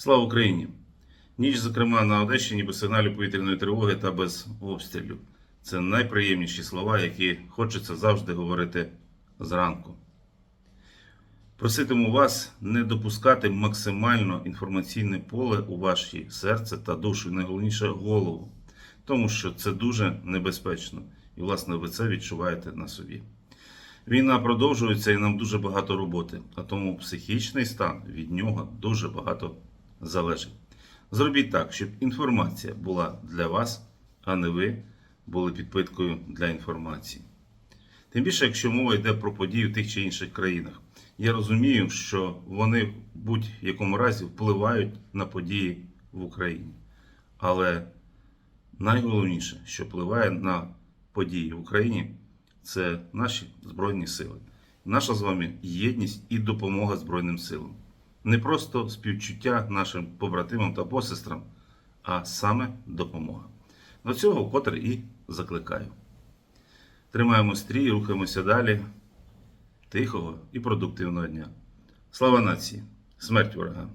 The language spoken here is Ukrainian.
Слава Україні! Ніч, зокрема, на Одещині без сигналів повітряної тривоги та без обстрілів. Це найприємніші слова, які хочеться завжди говорити зранку. Проситиму вас не допускати максимально інформаційне поле у ваші серце та душу, і найголовніше голову, тому що це дуже небезпечно, і, власне, ви це відчуваєте на собі. Війна продовжується і нам дуже багато роботи, а тому психічний стан від нього дуже багато залежить. Зробіть так, щоб інформація була для вас, а не ви були підпиткою для інформації. Тим більше, якщо мова йде про події в тих чи інших країнах. Я розумію, що вони в будь-якому разі впливають на події в Україні. Але найголовніше, що впливає на події в Україні, це наші Збройні Сили. Наша з вами єдність і допомога Збройним силам. Не просто співчуття нашим побратимам та посестрам, а саме допомога. До цього вкотре і закликаю. Тримаємо стрій, рухаємося далі. Тихого і продуктивного дня. Слава нації! Смерть ворогам!